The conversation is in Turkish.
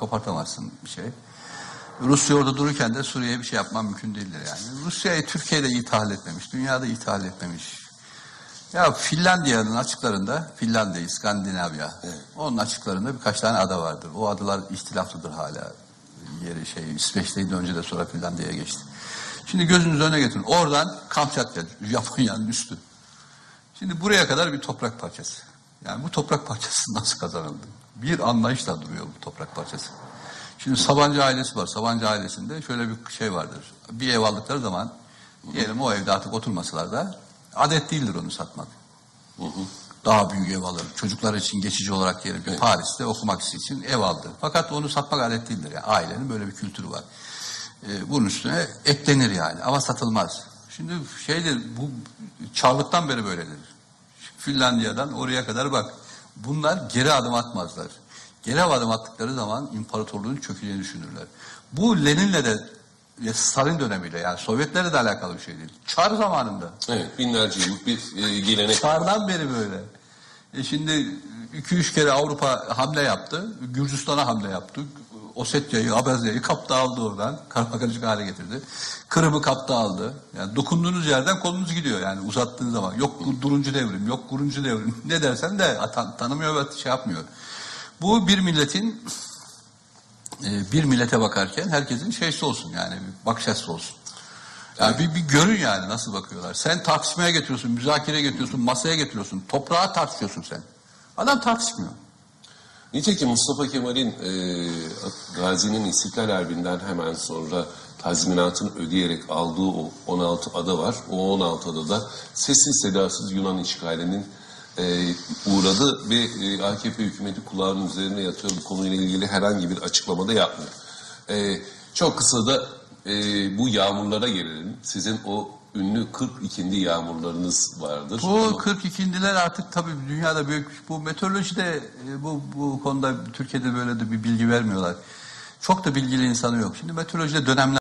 kopartamazsın bir şey. Rusya orada dururken de Suriye'ye bir şey yapman mümkün değildir yani. Rusya'yı Türkiye'de tahlil etmemiş, dünyada tahlil etmemiş. Ya Finlandiya'nın açıklarında, Finlandiya, İskandinavya, onun açıklarında birkaç tane ada vardır. O adalar ihtilaflıdır hala. Yeri şey, İsveç'teydi önce de sonra Finlandiya'ya geçti. Şimdi gözünüzü önüne getirin. Oradan Kamçatya, Japonya'nın üstü. Şimdi buraya kadar bir toprak parçası. Yani bu toprak parçası nasıl kazanıldı? Bir anlayışla duruyor bu toprak parçası. Şimdi Sabancı ailesi var. Sabancı ailesinde şöyle bir şey vardır. Bir ev aldıkları zaman diyelim o evde artık oturmasalar da adet değildir onu satmak. Daha büyük ev alır. Çocuklar için geçici olarak diyelim ki Paris'te okumak için ev aldı. Fakat onu satmak adet değildir. Yani ailenin böyle bir kültürü var. Ee, bunun üstüne eklenir yani ama satılmaz. Şimdi şeydir bu Çarlık'tan beri böyledir. Finlandiya'dan oraya kadar bak. Bunlar geri adım atmazlar. Geri adım attıkları zaman imparatorluğun çökeceğini düşünürler. Bu Lenin'le de ve Stalin dönemiyle yani Sovyetlerle de alakalı bir şey değil. Çar zamanında. Evet, binlerce yıllık bir e, gelenek. Çardan beri böyle. E şimdi iki üç kere Avrupa hamle yaptı. Gürcistan'a hamle yaptı. Osetya'yı, Abazya'yı kaptı aldı oradan. Karmakarışık hale getirdi. Kırım'ı kaptı aldı. Yani dokunduğunuz yerden kolunuz gidiyor yani uzattığınız zaman. Yok duruncu devrim, yok kuruncu devrim. Ne dersen de tan- tanımıyor ve şey yapmıyor. Bu bir milletin e, bir millete bakarken herkesin şeysi olsun yani bakış açısı olsun. Yani bir, bir görün yani nasıl bakıyorlar. Sen tartışmaya getiriyorsun, müzakere getiriyorsun, masaya getiriyorsun. Toprağa tartışıyorsun sen. Adam tartışmıyor. Nitekim Mustafa Kemal'in e, Gazi'nin İstiklal Harbi'nden hemen sonra tazminatını ödeyerek aldığı o 16 ada var. O 16 adada sessiz sedasız Yunan işgalinin e, uğradı ve e, AKP hükümeti kulağının üzerine yatıyor. Bu konuyla ilgili herhangi bir açıklamada yapmıyor. E, çok kısa da e, bu yağmurlara gelelim. Sizin o ünlü 42. yağmurlarınız vardır. Bu 42'ndiler artık tabii dünyada büyük bu meteorolojide e, bu bu konuda Türkiye'de böyle de bir bilgi vermiyorlar. Çok da bilgili insanı yok. Şimdi meteorolojide dönemler